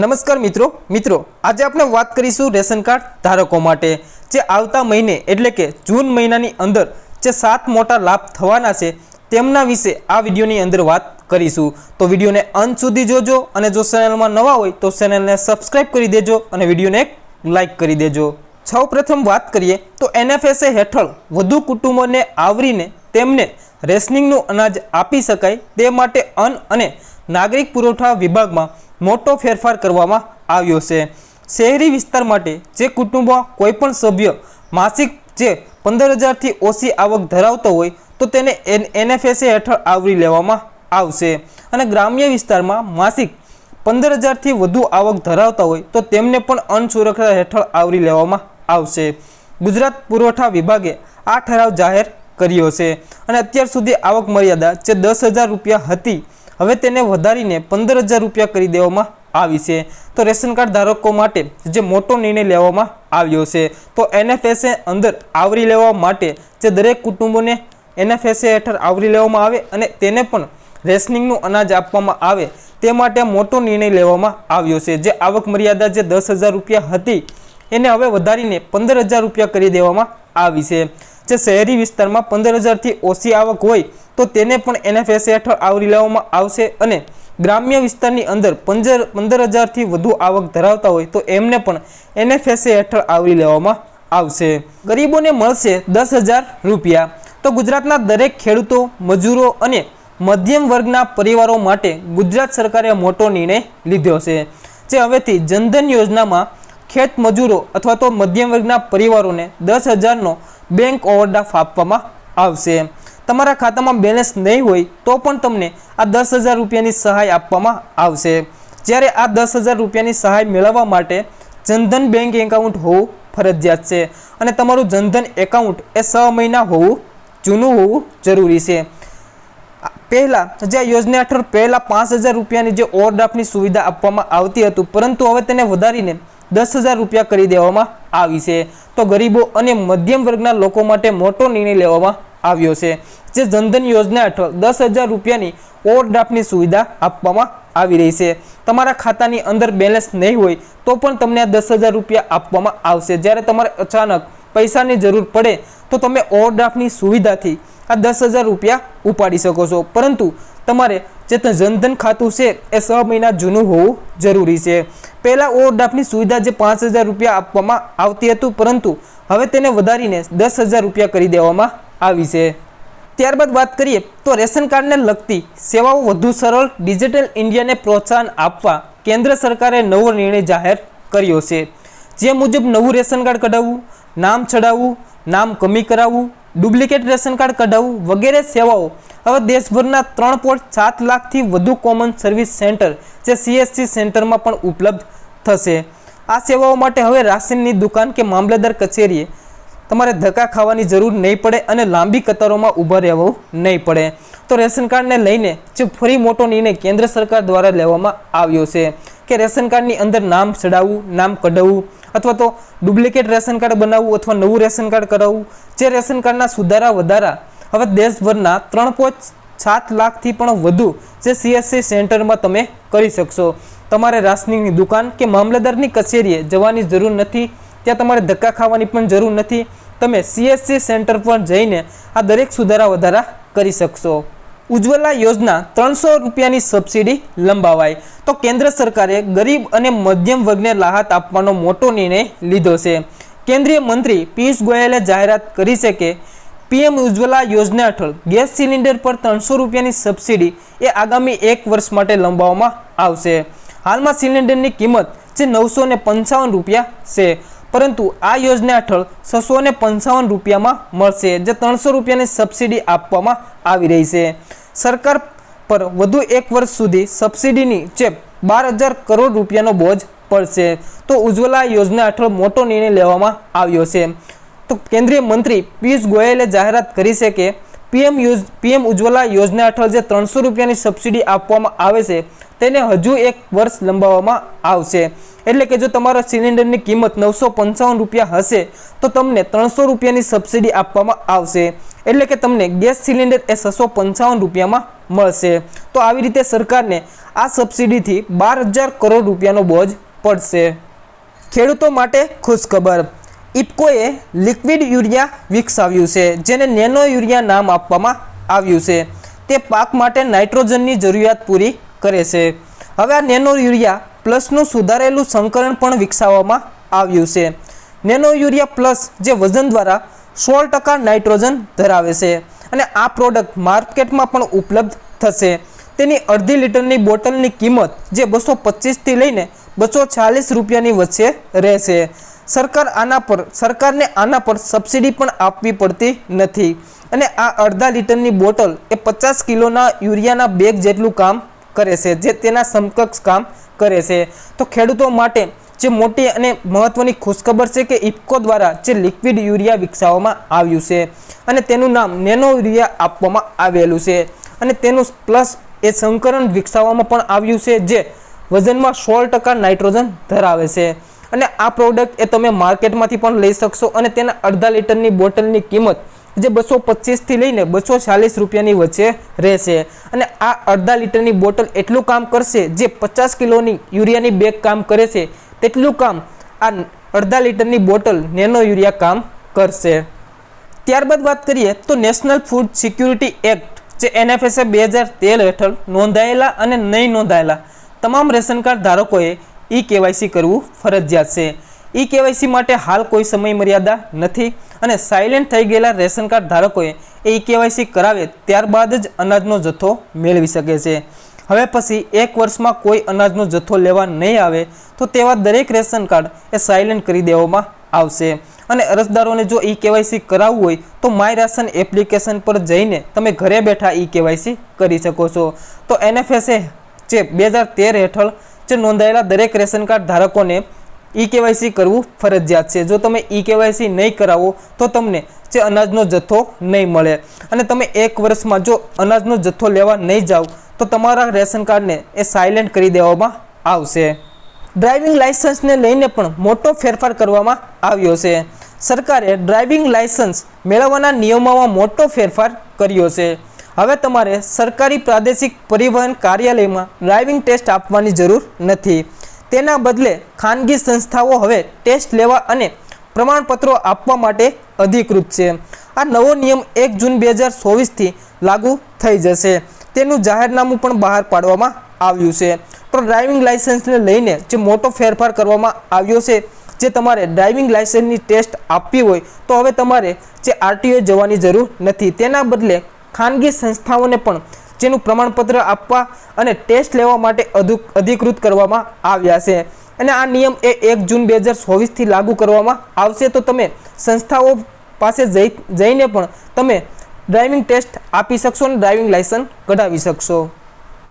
નમસ્કાર મિત્રો. મિત્રો, આજે આપણે વાત કરીશું રેશન કાર્ડ ધારકો માટે, જે આવતા મહિને, એટલે કે જૂન મહિનાની અંદર જે સાત મોટા લાભ થવાના છે, તેમના વિશે આ વિડીયોની અંદર વાત કરીશું. તો વિડીયોને અંત સુધી જોજો અને જો ચેનલમાં નવા હોય, તો ચેનલને સબસ્ક્રાઈબ કરી દેજો અને વિડીયોને લાઇક કરી દેજો. સૌ પ્રથમ વાત કરીએ, તો એનએફએસએ હેઠળ વધુ કુટુંબોને આવરીને તેમને રેશનિંગનું અનાજ આપી શકાય, તે માટે અન્ન અને નાગરિક પુરવઠા વિભાગમાં મોટો ફેરફાર કરવામાં આવ્યો છે. શહેરી વિસ્તાર માટે જે કુટુંબો, કોઈપણ સભ્ય માસિક જે પંદર હજારથી ઓછી આવક ધરાવતો હોય, તો તેને એન, એનએફએસએ હેઠળ આવરી લેવામાં આવશે. અને ગ્રામ્ય વિસ્તારમાં માસિક પંદર હજારથી વધુ આવક ધરાવતા હોય, તો તેમને પણ અનસુરક્ષા હેઠળ આવરી લેવામાં આવશે. ગુજરાત પુરવઠા વિભાગે આ ઠરાવ જાહેર કર્યો છે. અને અત્યાર સુધી આવક મર્યાદા જે દસ હજાર રૂપિયા હતી હવે તેને વધારીને પંદર હજાર રૂપિયા કરી દેવામાં આવી છે. તો રેશન કાર્ડ ધારકો માટે જે મોટો નિર્ણય લેવામાં આવ્યો છે, તો એનએફએસએ અંદર આવરી લેવા માટે જે દરેક કુટુંબોને એનએફએસએ હેઠળ આવરી લેવામાં આવે અને તેને પણ રેશનિંગનું અનાજ આપવામાં આવે તે માટે મોટો નિર્ણય લેવામાં આવ્યો છે. જે આવક મર્યાદા જે દસ હજાર રૂપિયા હતી, એને હવે વધારીને પંદર હજાર રૂપિયા કરી દેવામાં આવી છે. જે શહેરી વિસ્તારમાં પંદર હજારથી ઓછી આવક હોય, તો તેને પણ એનએફએસએ હેઠળ આવરી લેવામાં આવશે અને ગ્રામ્ય વિસ્તારની અંદર પંદર પંદર હજારથી વધુ આવક ધરાવતા હોય, તો એમને પણ એનએફએસએ હેઠળ આવરી લેવામાં આવશે. ગરીબોને મળશે દસ હજાર રૂપિયા. તો ગુજરાતના દરેક ખેડૂતો, મજૂરો અને મધ્યમ વર્ગના પરિવારો માટે ગુજરાત સરકારે મોટો નિર્ણય લીધો છે, જે હવેથી જનધન યોજનામાં ખેત મજૂરો અથવા તો મધ્યમ વર્ગના પરિવારોને દસ હજારનો બેંક ઓવરડ્રાફ્ટ આપવામાં આવશે. તમારા ખાતામાં બેલેન્સ નહીં હોય તો પણ તમને આ દસ હજાર રૂપિયાની સહાય આપવામાં આવશે. જ્યારે આ દસ હજાર રૂપિયાની સહાય મેળવવા માટે જનધન બેંક એકાઉન્ટ હોવું ફરજિયાત છે અને તમારું જનધન એકાઉન્ટ એ છ મહિના હોવું જૂનું હોવું જરૂરી છે. પહેલાં જે યોજના હેઠળ પહેલાં પાંચ હજાર રૂપિયાની જે ઓવરડ્રાફ્ટની સુવિધા આપવામાં આવતી હતું પરંતુ હવે તેને વધારીને દસ હજાર રૂપિયા કરી દેવામાં આવી છે. તો ગરીબો અને મધ્યમ વર્ગના લોકો માટે મોટો નિર્ણય લેવામાં આવ્યો છે, જે જનધન યોજના હેઠળ દસ હજાર રૂપિયાની ઓવરડ્રાફ્ટની સુવિધા આપવામાં આવી રહી છે. તમારા ખાતાની અંદર બેલેન્સ નહીં હોય તો પણ તમને આ દસ હજાર રૂપિયા આપવામાં આવશે. જ્યારે તમારે અચાનક પૈસાની જરૂર પડે તો તમે ઓવરડ્રાફ્ટની સુવિધાથી આ દસ હજાર રૂપિયા ઉપાડી શકો છો. પરંતુ તમારે જે જનધન ખાતું છે એ છ મહિના જૂનું હોવું જરૂરી છે. પહેલાં ઓવરડ્રાફ્ટની સુવિધા જે પાંચ હજાર રૂપિયા આપવામાં આવતી હતું, પરંતુ હવે તેને વધારીને દસ હજાર રૂપિયા કરી દેવામાં આવી છે. ત્યારબાદ વાત કરીએ તો રેશન કાર્ડને લગતી સેવાઓ વધુ સરળ, ડિજિટલ ઇન્ડિયાને પ્રોત્સાહન આપવા કેન્દ્ર સરકારે નવો નિર્ણય જાહેર કર્યો છે. જે મુજબ નવું રેશન કાર્ડ કઢાવવું, નામ ચડાવવું નામ કમી કરાવવું ડુપ્લિકેટ રેશન કાર્ડ કઢાવવું વગેરે સેવાઓ. હવે દેશભરના ત્રણ પોઈન્ટ સાત લાખથી વધુ કોમન સર્વિસ સેન્ટર જે સીએસસી સેન્ટરમાં પણ ઉપલબ્ધ થશે. આ સેવાઓ માટે હવે રાશનની દુકાન કે મામલેદાર કચેરીએ તમારે ધક્કા ખાવાની જરૂર નહીં પડે અને લાંબી કતારોમાં ઊભા રહેવું નહીં પડે. તો રેશન કાર્ડને લઈને જે ફરી મોટો નિર્ણય કેન્દ્ર સરકાર દ્વારા લેવામાં આવ્યો છે કે રેશન કાર્ડની અંદર નામ ચડાવવું, નામ કઢાવવું અથવા તો ડુપ્લિકેટ રેશન કાર્ડ બનાવવું અથવા નવું રેશન કાર્ડ કરાવવું, જે રેશન કાર્ડના સુધારા વધારા. હવે દેશભરના ત્રણ પોઈન્ટ સાત લાખથી પણ વધુ જે સીએસસી સેન્ટરમાં તમે કરી શકશો. તમારે રાશનિંગની દુકાન કે મામલતદારની કચેરીએ જવાની જરૂર નથી, ત્યાં તમારે ધક્કા ખાવાની પણ જરૂર નથી. તમે સીએસસી સેન્ટર પર જઈને આ દરેક સુધારા વધારા કરી શકશો. ઉજ્જવલા યોજના ત્રણસો રૂપિયાની સબસિડી લંબાવાય તો કેન્દ્ર સરકારે ગરીબ અને મધ્યમ વર્ગને રાહત આપવાનો મોટો નિર્ણય લીધો છે. કેન્દ્રીય મંત્રી પિયુષ ગોયલે જાહેરાત કરી છે કે, પીએમ ઉજ્જવલા યોજના હેઠળ ગેસ સિલિન્ડર પર ત્રણસો રૂપિયાની સબસિડી એ આગામી એક વર્ષ માટે લંબાવવામાં આવશે. હાલમાં સિલિન્ડરની કિંમત જે નવસો રૂપિયા છે. પરંતુ આ યોજના હેઠળ છસો ને પંચાવન રૂપિયામાં મળશે, જે ત્રણસો રૂપિયાની સબસિડી આપવામાં આવી રહી છે. સરકાર પર વધુ એક વર્ષ સુધી સબસિડીની જે બાર હજાર કરોડ રૂપિયાનો બોજ પડશે. તો ઉજ્જવલા યોજના હેઠળ મોટો નિર્ણય લેવામાં આવ્યો છે. તો કેન્દ્રીય મંત્રી પિયુષ ગોયલે જાહેરાત કરી છે કે, પીએમ યોજ પીએમ ઉજ્જવલા યોજના હેઠળ જે ત્રણસો રૂપિયાની સબસિડી આપવામાં આવે છે તેને હજુ એક વર્ષ લંબાવવામાં આવશે. એટલે કે જો તમારા સિલિન્ડરની કિંમત નવસો પંચાવન રૂપિયા હશે, તો તમને ત્રણસો રૂપિયાની સબસિડી આપવામાં આવશે. એટલે કે તમને ગેસ સિલિન્ડર એ છસો પંચાવન રૂપિયામાં મળશે. તો આવી રીતે સરકારને આ સબસિડીથી બાર હજાર કરોડ રૂપિયાનો બોજ પડશે. ખેડૂતો માટે ખુશખબર. ઇફકોએ લિક્વિડ યુરિયા વિકસાવ્યું છે, જેને નેનો યુરિયા નામ આપવામાં આવ્યું છે. તે પાક માટે નાઇટ્રોજનની જરૂરિયાત પૂરી કરે છે. હવે આ નેનો યુરિયા પ્લસનું સુધારેલું સંકરણ પણ વિકસાવવામાં આવ્યું છે. નેનો યુરિયા પ્લસ જે વજન દ્વારા સોળ ટકા નાઇટ્રોજન ધરાવે છે અને આ પ્રોડક્ટ માર્કેટમાં પણ ઉપલબ્ધ થશે. તેની અડધી લીટરની બોટલની કિંમત જે બસો પચીસથી લઈને બસો ચાલીસ રૂપિયાની વચ્ચે રહેશે. સરકાર આના પર, સરકારને આના પર સબસિડી પણ આપવી પડતી નથી. અને આ અડધા લીટરની બોટલ એ પચાસ કિલોના યુરિયાના બેગ જેટલું કામ કરે છે, જે તેના સમકક્ષ કામ કરે છે. તો ખેડૂતો માટે જે મોટી અને મહત્વની ખુશખબર છે કે ઇફકો દ્વારા જે લિક્વિડ યુરિયા વિકસાવવામાં આવ્યું છે અને તેનું નામ નેનો યુરિયા આપવામાં આવેલું છે. અને તેનું પ્લસ એ સંકરણ વિકસાવવામાં પણ આવ્યું છે, જે વજનમાં સોળ ટકા નાઇટ્રોજન ધરાવે છે. અને આ પ્રોડક્ટ એ તમે માર્કેટમાંથી પણ લઈ શકશો અને તેના અડધા લીટરની બોટલની કિંમત જે બસો પચીસથી લઈને બસો ચાલીસ રૂપિયાની વચ્ચે રહેશે. અને આ અડધા લીટરની બોટલ એટલું કામ કરશે, જે પચાસ કિલોની યુરિયાની બેગ કામ કરે છે, તેટલું કામ આ અડધા લીટરની બોટલ નેનો યુરિયા કામ કરશે. ત્યારબાદ વાત કરીએ તો નેશનલ ફૂડ સિક્યુરિટી એક્ટ, જે એનએફએસએ બે હજાર તેર હેઠળ નોંધાયેલા અને નહીં નોંધાયેલા તમામ રેશન કાર્ડ ધારકોએ ઈ કેવાયસી કરવું ફરજિયાત છે. ઈ કેવાયસી માટે હાલ કોઈ સમય મર્યાદા નથી અને સાયલેન્ટ થઈ ગયેલા રેશન કાર્ડ ધારકોએ એ ઈ કેવાયસી કરાવે ત્યારબાદ જ અનાજનો જથ્થો મેળવી શકે છે. હવે પછી એક વર્ષમાં કોઈ અનાજનો જથ્થો લેવા નહીં આવે તો તેવા દરેક રેશન કાર્ડ એ સાયલેન્ટ કરી દેવામાં આવશે. અને અરજદારોને જો ઈ કેવાયસી કરાવવું હોય તો માય રાશન એપ્લિકેશન પર જઈને તમે ઘરે બેઠા ઈ કેવાયસી કરી શકો છો. તો એનએફએસએ જે બે હજાર તેર હેઠળ જે નોંધાયેલા દરેક રેશન કાર્ડ ધારકોને ઈ કેવાયસી કરવું ફરજિયાત છે. જો તમે ઈ કેવાયસી નહીં કરાવો, તો તમને જે અનાજનો જથ્થો નહીં મળે. અને તમે એક વર્ષમાં જો અનાજનો જથ્થો લેવા નહીં જાઓ તો તમારા રેશન કાર્ડને એ સાયલેન્ટ કરી દેવામાં આવશે. ડ્રાઇવિંગ લાયસન્સને લઈને પણ મોટો ફેરફાર કરવામાં આવ્યો છે. સરકારે ડ્રાઇવિંગ લાયસન્સ મેળવવાના નિયમોમાં મોટો ફેરફાર કર્યો છે. હવે તમારે સરકારી પ્રાદેશિક પરિવહન કાર્યાલયમાં ડ્રાઇવિંગ ટેસ્ટ આપવાની જરૂર નથી. તેના બદલે ખાનગી સંસ્થાઓ હવે ટેસ્ટ લેવા અને પ્રમાણપત્રો આપવા માટે અધિકૃત છે. આ નવો નિયમ એક જૂન બે હજાર ચોવીસથી લાગુ થઈ જશે. તેનું જાહેરનામું પણ બહાર પાડવામાં આવ્યું છે. તો ડ્રાઇવિંગ લાઇસન્સને લઈને જે મોટો ફેરફાર કરવામાં આવ્યો છે, જે તમારે ડ્રાઇવિંગ લાઇસન્સની ટેસ્ટ આપવી હોય તો હવે તમારે જે આરટીઓ જવાની જરૂર નથી. તેના બદલે ખાનગી સંસ્થાઓને પણ જેનું પ્રમાણપત્ર આપવા અને ટેસ્ટ લેવા માટે અધુ અધિકૃત કરવામાં આવ્યા છે. અને આ નિયમ એ એક જૂન બે હજાર ચોવીસથી લાગુ કરવામાં આવશે. તો તમે સંસ્થાઓ પાસે જઈ, જઈને પણ તમે ડ્રાઇવિંગ ટેસ્ટ આપી શકશો અને ડ્રાઇવિંગ લાયસન્સ કઢાવી શકશો.